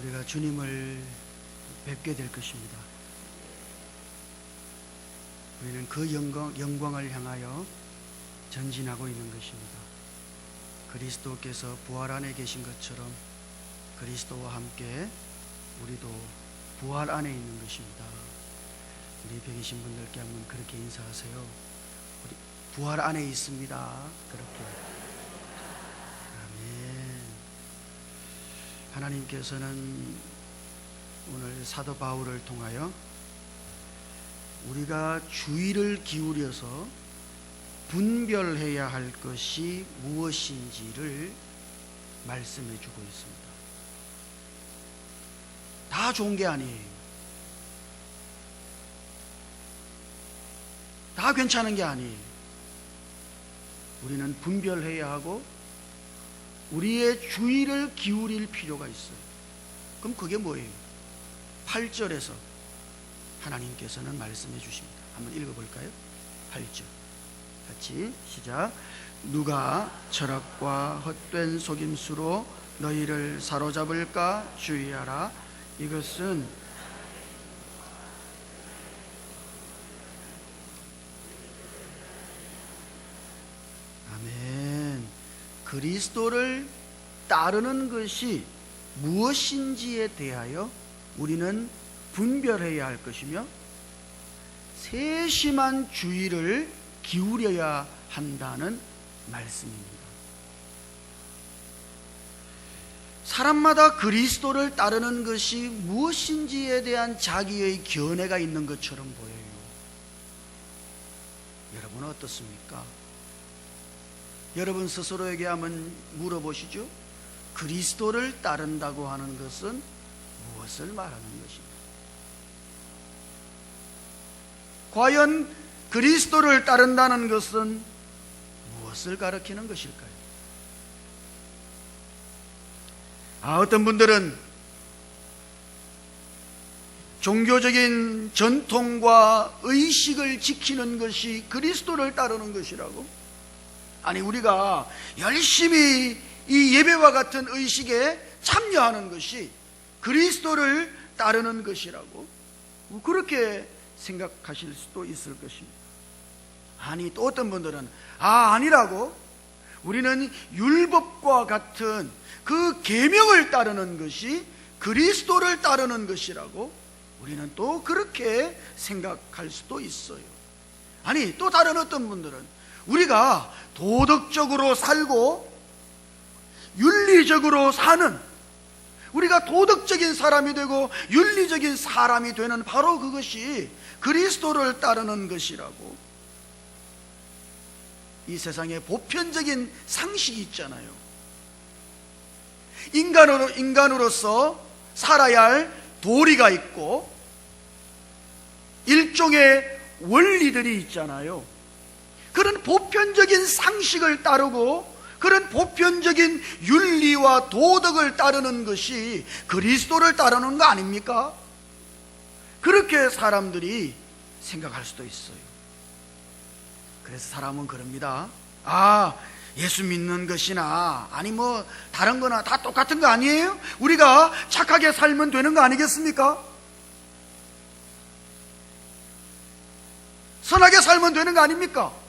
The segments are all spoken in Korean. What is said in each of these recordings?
우리가 주님을 뵙게 될 것입니다. 우리는 그 영광, 영광을 향하여 전진하고 있는 것입니다. 그리스도께서 부활 안에 계신 것처럼 그리스도와 함께 우리도 부활 안에 있는 것입니다. 우리 벽 계신 분들께 한번 그렇게 인사하세요. 우리 부활 안에 있습니다. 그렇게. 아멘. 하나님께서는 오늘 사도 바울을 통하여 우리가 주의를 기울여서 분별해야 할 것이 무엇인지를 말씀해 주고 있습니다. 다 좋은 게 아니에요. 다 괜찮은 게 아니에요. 우리는 분별해야 하고 우리의 주의를 기울일 필요가 있어요. 그럼 그게 뭐예요? 8절에서 하나님께서는 말씀해 주십니다. 한번 읽어볼까요? 8절. 같이 시작. 누가 철학과 헛된 속임수로 너희를 사로잡을까 주의하라. 이것은 그리스도를 따르는 것이 무엇인지에 대하여 우리는 분별해야 할 것이며 세심한 주의를 기울여야 한다는 말씀입니다. 사람마다 그리스도를 따르는 것이 무엇인지에 대한 자기의 견해가 있는 것처럼 보여요. 여러분은 어떻습니까? 여러분 스스로에게 한번 물어보시죠. 그리스도를 따른다고 하는 것은 무엇을 말하는 것입니까? 과연 그리스도를 따른다는 것은 무엇을 가리키는 것일까요? 아, 어떤 분들은 종교적인 전통과 의식을 지키는 것이 그리스도를 따르는 것이라고? 아니, 우리가 열심히 이 예배와 같은 의식에 참여하는 것이 그리스도를 따르는 것이라고? 그렇게 생각하실 수도 있을 것입니다. 아니, 또 어떤 분들은, 아, 아니라고? 우리는 율법과 같은 그 계명을 따르는 것이 그리스도를 따르는 것이라고 우리는 또 그렇게 생각할 수도 있어요. 아니, 또 다른 어떤 분들은 우리가 도덕적으로 살고 윤리적으로 사는 우리가 도덕적인 사람이 되고 윤리적인 사람이 되는 바로 그것이 그리스도를 따르는 것이라고 이 세상에 보편적인 상식이 있잖아요. 인간으로, 인간으로서 살아야 할 도리가 있고 일종의 원리들이 있잖아요. 그런 보편적인 상식을 따르고 그런 보편적인 윤리와 도덕을 따르는 것이 그리스도를 따르는 거 아닙니까? 그렇게 사람들이 생각할 수도 있어요. 그래서 사람은 그럽니다. 아, 예수 믿는 것이나 아니 뭐 다른 거나 다 똑같은 거 아니에요? 우리가 착하게 살면 되는 거 아니겠습니까? 선하게 살면 되는 거 아닙니까?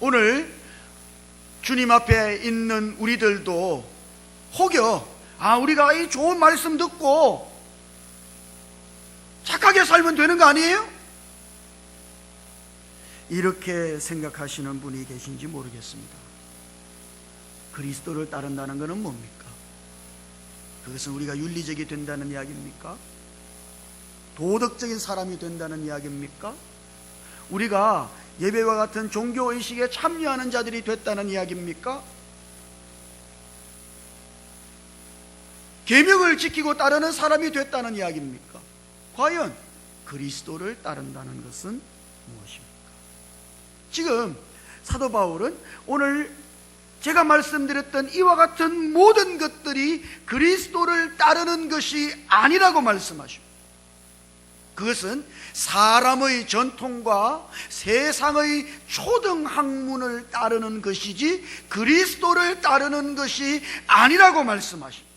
오늘 주님 앞에 있는 우리들도 혹여 아 우리가 이 좋은 말씀 듣고 착하게 살면 되는 거 아니에요? 이렇게 생각하시는 분이 계신지 모르겠습니다. 그리스도를 따른다는 것은 뭡니까? 그것은 우리가 윤리적이 된다는 이야기입니까? 도덕적인 사람이 된다는 이야기입니까? 우리가 예배와 같은 종교 의식에 참여하는 자들이 됐다는 이야기입니까? 계명을 지키고 따르는 사람이 됐다는 이야기입니까? 과연 그리스도를 따른다는 것은 무엇입니까? 지금 사도 바울은 오늘 제가 말씀드렸던 이와 같은 모든 것들이 그리스도를 따르는 것이 아니라고 말씀하십니다. 그것은 사람의 전통과 세상의 초등 학문을 따르는 것이지 그리스도를 따르는 것이 아니라고 말씀하십니다.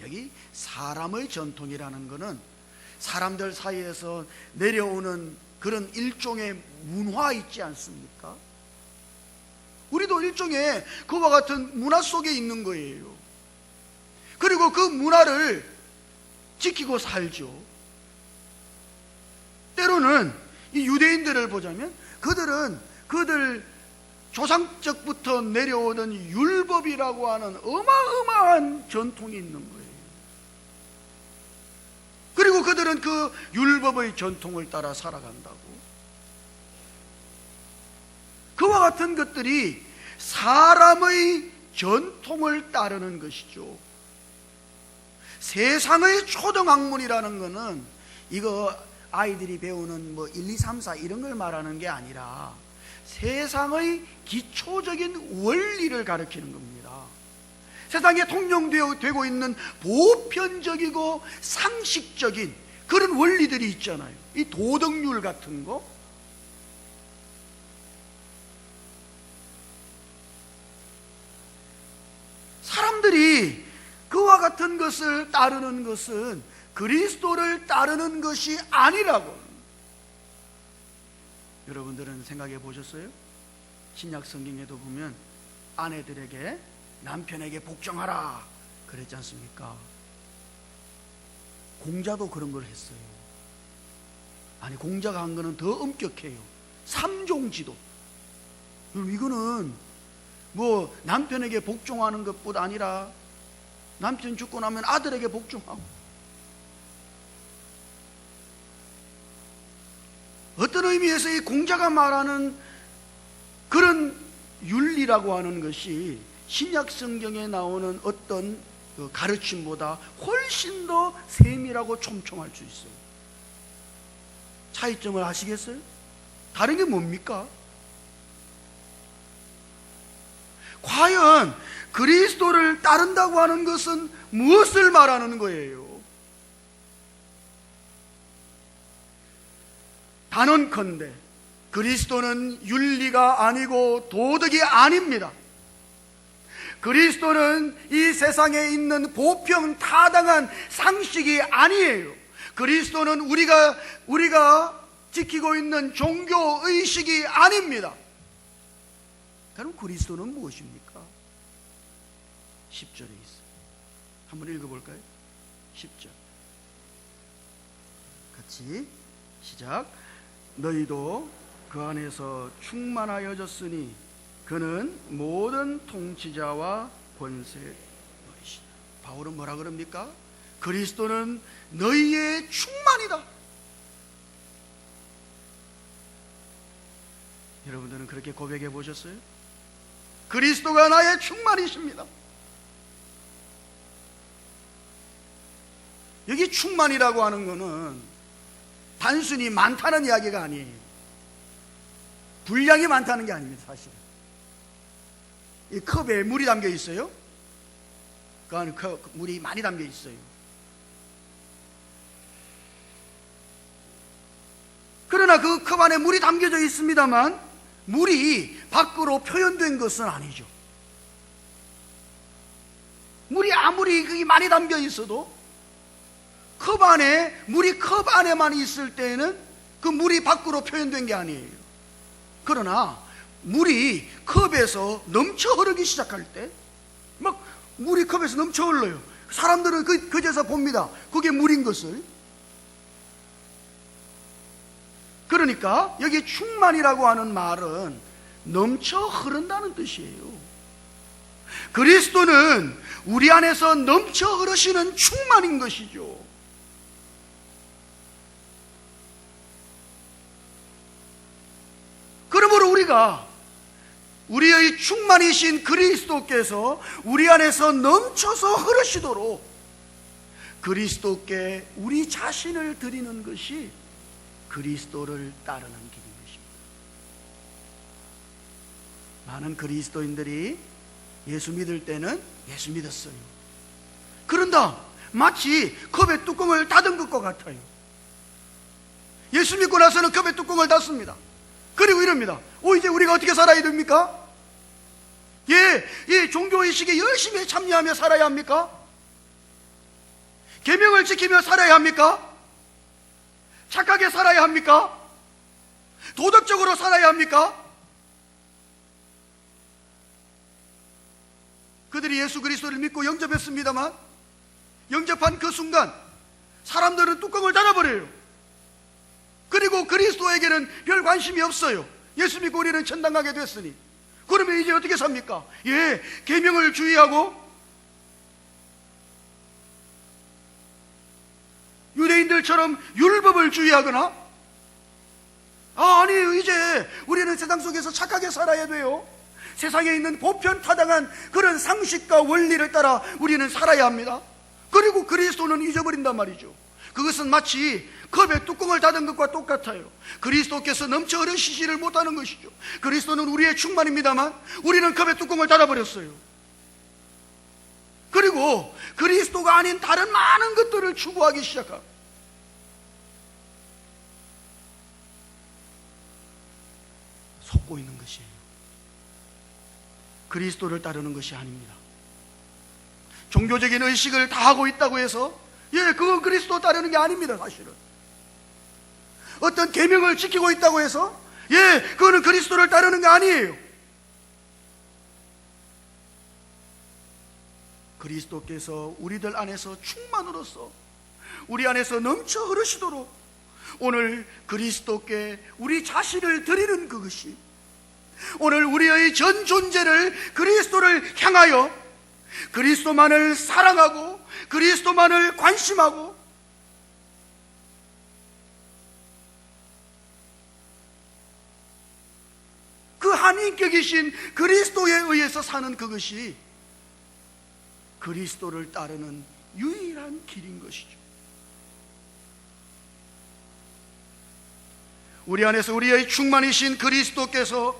여기 사람의 전통이라는 것은 사람들 사이에서 내려오는 그런 일종의 문화 있지 않습니까? 우리도 일종의 그와 같은 문화 속에 있는 거예요. 그리고 그 문화를 지키고 살죠. 때로는 이 유대인들을 보자면 그들은 그들 조상적부터 내려오는 율법이라고 하는 어마어마한 전통이 있는 거예요. 그리고 그들은 그 율법의 전통을 따라 살아간다고. 그와 같은 것들이 사람의 전통을 따르는 것이죠. 세상의 초등 학문이라는 것은 이거 아이들이 배우는 뭐 1, 2, 3, 4 이런 걸 말하는 게 아니라 세상의 기초적인 원리를 가르치는 겁니다. 세상에 통용되고 있는 보편적이고 상식적인 그런 원리들이 있잖아요. 이 도덕률 같은 거. 사람들이 그와 같은 것을 따르는 것은 그리스도를 따르는 것이 아니라고. 여러분들은 생각해 보셨어요? 신약 성경에도 보면 아내들에게 남편에게 복종하라 그랬지 않습니까? 공자도 그런 걸 했어요. 아니 공자가 한 거는 더 엄격해요. 삼종지도. 그럼 이거는 뭐 남편에게 복종하는 것뿐 아니라 남편 죽고 나면 아들에게 복종하고 어떤 의미에서 이 공자가 말하는 그런 윤리라고 하는 것이 신약 성경에 나오는 어떤 그 가르침보다 훨씬 더 세밀하고 촘촘할 수 있어요. 차이점을 아시겠어요? 다른 게 뭡니까? 과연 그리스도를 따른다고 하는 것은 무엇을 말하는 거예요? 단언컨대 그리스도는 윤리가 아니고 도덕이 아닙니다. 그리스도는 이 세상에 있는 보편 타당한 상식이 아니에요. 그리스도는 우리가 우리가 지키고 있는 종교 의식이 아닙니다. 그럼 그리스도는 무엇입니까? 10절에 있어요. 한번 읽어볼까요? 10절. 같이 시작. 너희도 그 안에서 충만하여졌으니 그는 모든 통치자와 권세 너희시다. 바울은 뭐라 그럽니까? 그리스도는 너희의 충만이다. 여러분들은 그렇게 고백해 보셨어요? 그리스도가 나의 충만이십니다. 여기 충만이라고 하는 것은 단순히 많다는 이야기가 아니에요. 분량이 많다는 게 아닙니다, 사실. 이 컵에 물이 담겨 있어요. 그 안에 컵, 물이 많이 담겨 있어요. 그러나 그 컵 안에 물이 담겨져 있습니다만 물이 밖으로 표현된 것은 아니죠. 물이 아무리 그게 많이 담겨 있어도 컵 안에 물이 컵 안에만 있을 때에는 그 물이 밖으로 표현된 게 아니에요. 그러나 물이 컵에서 넘쳐 흐르기 시작할 때 막 물이 컵에서 넘쳐 흘러요. 사람들은 그, 그제서 봅니다. 그게 물인 것을. 그러니까 여기 충만이라고 하는 말은 넘쳐 흐른다는 뜻이에요. 그리스도는 우리 안에서 넘쳐 흐르시는 충만인 것이죠. 그러므로 우리가 우리의 충만이신 그리스도께서 우리 안에서 넘쳐서 흐르시도록 그리스도께 우리 자신을 드리는 것이 그리스도를 따르는 길인 것입니다. 많은 그리스도인들이 예수 믿을 때는 예수 믿었어요. 그런다 마치 컵의 뚜껑을 닫은 것과 같아요. 예수 믿고 나서는 컵의 뚜껑을 닫습니다. 그리고 이럽니다. 오, 이제 우리가 어떻게 살아야 됩니까? 예, 이 종교의식에 열심히 참여하며 살아야 합니까? 계명을 지키며 살아야 합니까? 착하게 살아야 합니까? 도덕적으로 살아야 합니까? 그들이 예수 그리스도를 믿고 영접했습니다만 영접한 그 순간 사람들은 뚜껑을 닫아버려요. 그리고 그리스도에게는 별 관심이 없어요. 예수 믿고 우리는 천당 가게 됐으니. 그러면 이제 어떻게 삽니까? 예, 계명을 주의하고 유대인들처럼 율법을 주의하거나 아, 아니 이제 우리는 세상 속에서 착하게 살아야 돼요. 세상에 있는 보편 타당한 그런 상식과 원리를 따라 우리는 살아야 합니다. 그리고 그리스도는 잊어버린단 말이죠. 그것은 마치 컵에 뚜껑을 닫은 것과 똑같아요. 그리스도께서 넘쳐 흐르시지를 못하는 것이죠. 그리스도는 우리의 충만입니다만 우리는 컵에 뚜껑을 닫아버렸어요. 그리고 그리스도가 아닌 다른 많은 것들을 추구하기 시작하고 속고 있는 것이에요. 그리스도를 따르는 것이 아닙니다. 종교적인 의식을 다 하고 있다고 해서 예, 그건 그리스도 따르는 게 아닙니다, 사실은. 어떤 계명을 지키고 있다고 해서 예, 그거는 그리스도를 따르는 게 아니에요. 그리스도께서 우리들 안에서 충만으로서 우리 안에서 넘쳐 흐르시도록 오늘 그리스도께 우리 자신을 드리는 그것이 오늘 우리의 전 존재를 그리스도를 향하여 그리스도만을 사랑하고 그리스도만을 관심하고 그 한인격이신 그리스도에 의해서 사는 그것이 그리스도를 따르는 유일한 길인 것이죠. 우리 안에서 우리의 충만이신 그리스도께서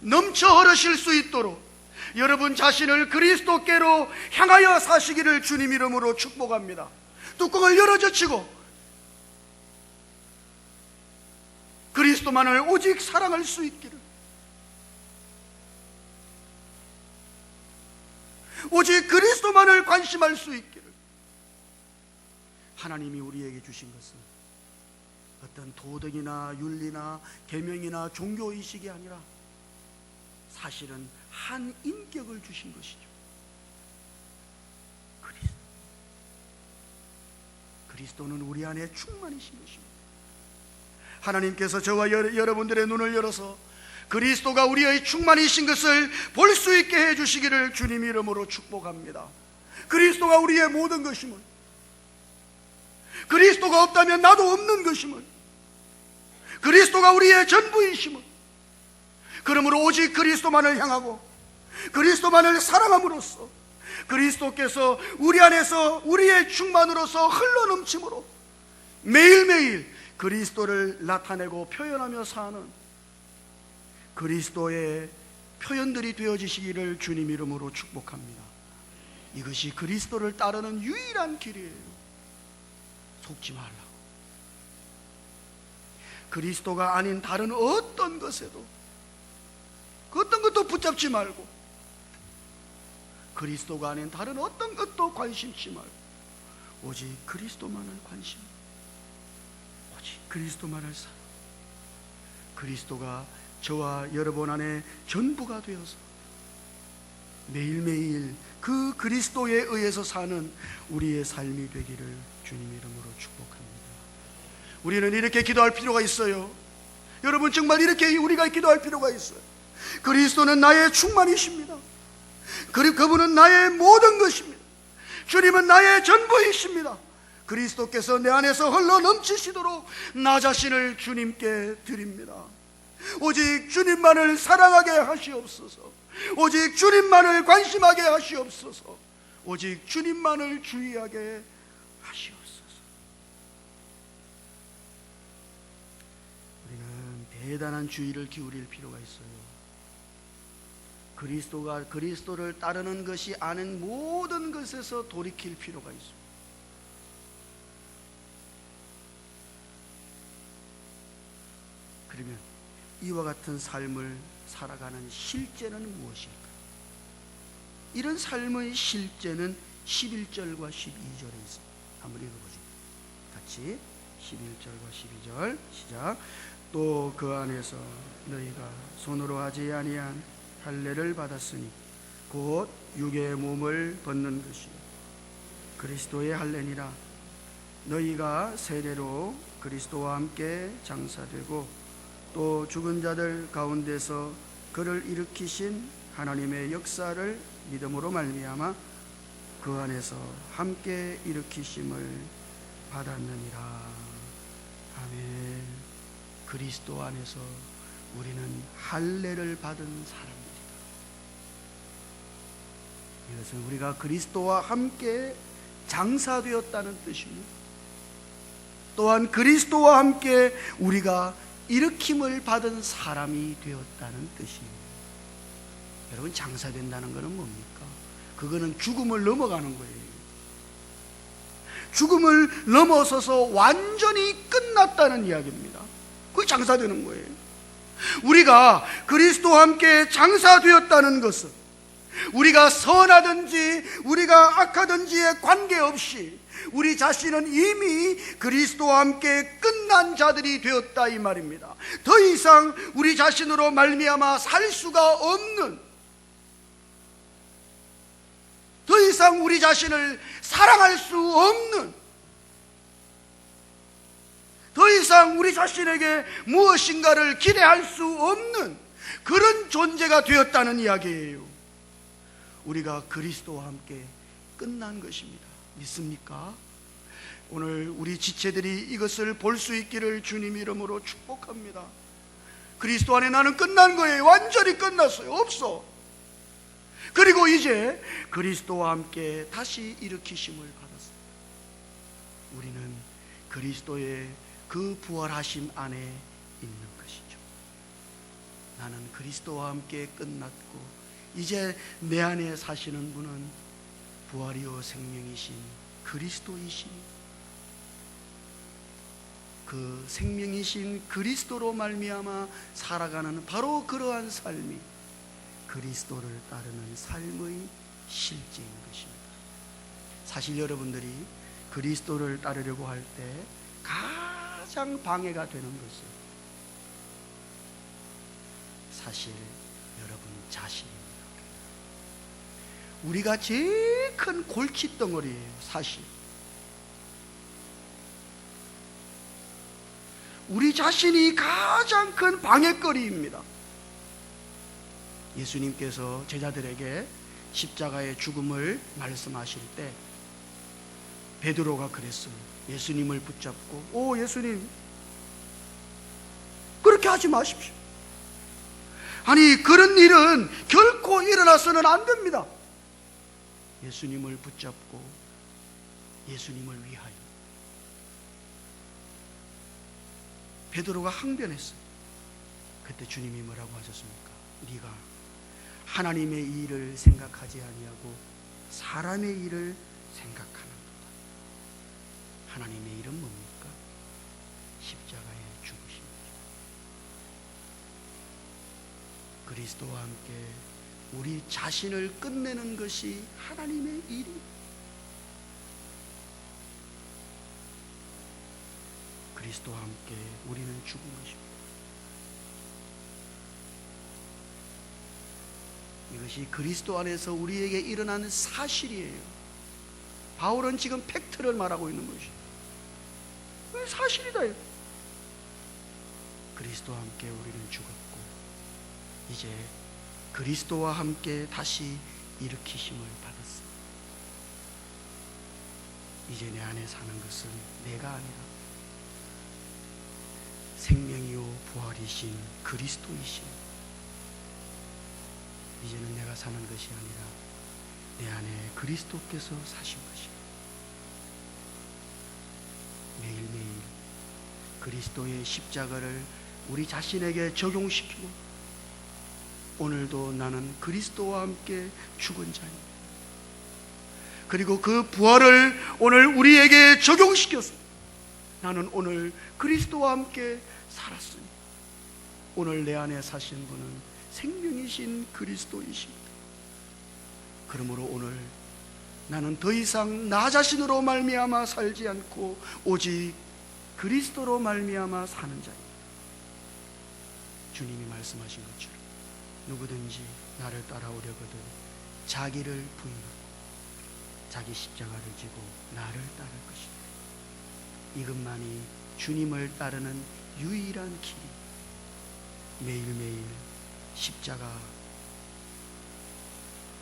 넘쳐 흐르실 수 있도록 여러분 자신을 그리스도께로 향하여 사시기를 주님 이름으로 축복합니다. 뚜껑을 열어 젖히고 그리스도만을 오직 사랑할 수 있기를 오직 그리스도만을 관심할 수 있기를 하나님이 우리에게 주신 것은 어떤 도덕이나 윤리나 계명이나 종교 의식이 아니라 사실은 한 인격을 주신 것이죠. 그리스도. 그리스도는 우리 안에 충만이신 것입니다. 하나님께서 저와 여, 여러분들의 눈을 열어서 그리스도가 우리의 충만이신 것을 볼 수 있게 해 주시기를 주님 이름으로 축복합니다. 그리스도가 우리의 모든 것임을 그리스도가 없다면 나도 없는 것임을 그리스도가 우리의 전부이심을 그러므로 오직 그리스도만을 향하고 그리스도만을 사랑함으로써 그리스도께서 우리 안에서 우리의 충만으로서 흘러넘침으로 매일매일 그리스도를 나타내고 표현하며 사는 그리스도의 표현들이 되어지시기를 주님 이름으로 축복합니다. 이것이 그리스도를 따르는 유일한 길이에요. 속지 말라고. 그리스도가 아닌 다른 어떤 것에도 그 어떤 것도 붙잡지 말고 그리스도가 아닌 다른 어떤 것도 관심치 말고 오직 그리스도만을 관심 오직 그리스도만을 사 그리스도가 저와 여러분 안에 전부가 되어서 매일매일 그 그리스도에 의해서 사는 우리의 삶이 되기를 주님 이름으로 축복합니다. 우리는 이렇게 기도할 필요가 있어요. 여러분 정말 이렇게 우리가 기도할 필요가 있어요. 그리스도는 나의 충만이십니다. 그리고 그분은 나의 모든 것입니다. 주님은 나의 전부이십니다. 그리스도께서 내 안에서 흘러 넘치시도록 나 자신을 주님께 드립니다. 오직 주님만을 사랑하게 하시옵소서. 오직 주님만을 관심하게 하시옵소서. 오직 주님만을 주의하게 하시옵소서. 우리는 대단한 주의를 기울일 필요가 있어요. 그리스도가 그리스도를 따르는 것이 아닌 모든 것에서 돌이킬 필요가 있습니다. 그러면 이와 같은 삶을 살아가는 실제는 무엇일까? 이런 삶의 실제는 11절과 12절에 있습니다. 한번 읽어보죠. 같이 11절과 12절 시작. 또 그 안에서 너희가 손으로 하지 아니한 할례를 받았으니 곧 육의 몸을 벗는 것이 그리스도의 할례니라. 너희가 세례로 그리스도와 함께 장사되고 또 죽은 자들 가운데서 그를 일으키신 하나님의 역사를 믿음으로 말미암아 그 안에서 함께 일으키심을 받았느니라. 아멘. 그리스도 안에서 우리는 할례를 받은 사람들 이것은 우리가 그리스도와 함께 장사되었다는 뜻입니다. 또한 그리스도와 함께 우리가 일으킴을 받은 사람이 되었다는 뜻입니다. 여러분 장사된다는 것은 뭡니까? 그거는 죽음을 넘어가는 거예요. 죽음을 넘어서서 완전히 끝났다는 이야기입니다. 그게 장사되는 거예요. 우리가 그리스도와 함께 장사되었다는 것은 우리가 선하든지 우리가 악하든지에 관계없이 우리 자신은 이미 그리스도와 함께 끝난 자들이 되었다 이 말입니다. 더 이상 우리 자신으로 말미암아 살 수가 없는 더 이상 우리 자신을 사랑할 수 없는 더 이상 우리 자신에게 무엇인가를 기대할 수 없는 그런 존재가 되었다는 이야기예요. 우리가 그리스도와 함께 끝난 것입니다. 믿습니까? 오늘 우리 지체들이 이것을 볼 수 있기를 주님 이름으로 축복합니다. 그리스도 안에 나는 끝난 거예요. 완전히 끝났어요. 없어. 그리고 이제 그리스도와 함께 다시 일으키심을 받았습니다. 우리는 그리스도의 그 부활하심 안에 있는 것이죠. 나는 그리스도와 함께 끝났고 이제 내 안에 사시는 분은 부활이요 생명이신 그리스도이신 그 생명이신 그리스도로 말미암아 살아가는 바로 그러한 삶이 그리스도를 따르는 삶의 실제인 것입니다. 사실 여러분들이 그리스도를 따르려고 할 때 가장 방해가 되는 것은 사실 여러분 자신입니다. 우리가 제일 큰 골칫덩어리예요, 사실. 우리 자신이 가장 큰 방해거리입니다. 예수님께서 제자들에게 십자가의 죽음을 말씀하실 때 베드로가 그랬습니다. 예수님을 붙잡고 오 예수님 그렇게 하지 마십시오. 아니 그런 일은 결코 일어나서는 안 됩니다. 예수님을 붙잡고 예수님을 위하여 베드로가 항변했어요. 그때 주님이 뭐라고 하셨습니까? 네가 하나님의 일을 생각하지 아니하고 사람의 일을 생각하는도다. 하나님의 일은 뭡니까? 십자가의 죽으십니다. 그리스도와 함께 우리 자신을 끝내는 것이 하나님의 일이 그리스도와 함께 우리는 죽은 것입니다. 이것이 그리스도 안에서 우리에게 일어나는 사실이에요. 바울은 지금 팩트를 말하고 있는 것이에요. 사실이다. 그리스도와 함께 우리는 죽었고 이제 그리스도와 함께 다시 일으키심을 받았어. 이제 내 안에 사는 것은 내가 아니라 생명이요 부활이신 그리스도이신 이제는 내가 사는 것이 아니라 내 안에 그리스도께서 사신 것이다. 매일매일 그리스도의 십자가를 우리 자신에게 적용시키고 오늘도 나는 그리스도와 함께 죽은 자입니다. 그리고 그 부활을 오늘 우리에게 적용시켜서 나는 오늘 그리스도와 함께 살았으니 오늘 내 안에 사신 분은 생명이신 그리스도이십니다. 그러므로 오늘 나는 더 이상 나 자신으로 말미암아 살지 않고 오직 그리스도로 말미암아 사는 자입니다. 주님이 말씀하신 것처럼 누구든지 나를 따라오려거든 자기를 부인하고 자기 십자가를 지고 나를 따를 것이다. 이것만이 주님을 따르는 유일한 길이 매일매일 십자가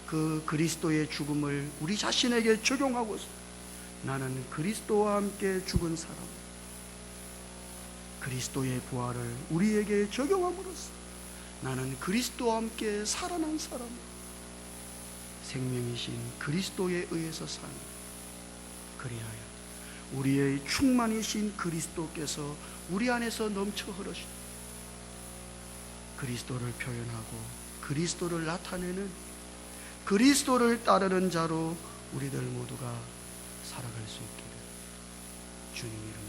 그 그리스도의 죽음을 우리 자신에게 적용하고서 나는 그리스도와 함께 죽은 사람 그리스도의 부활을 우리에게 적용함으로써 나는 그리스도와 함께 살아난 사람. 생명이신 그리스도에 의해서 사는 그리하여 우리의 충만이신 그리스도께서 우리 안에서 넘쳐 흐르시. 그리스도를 표현하고 그리스도를 나타내는 그리스도를 따르는 자로 우리들 모두가 살아갈 수 있기를 주님 이름으로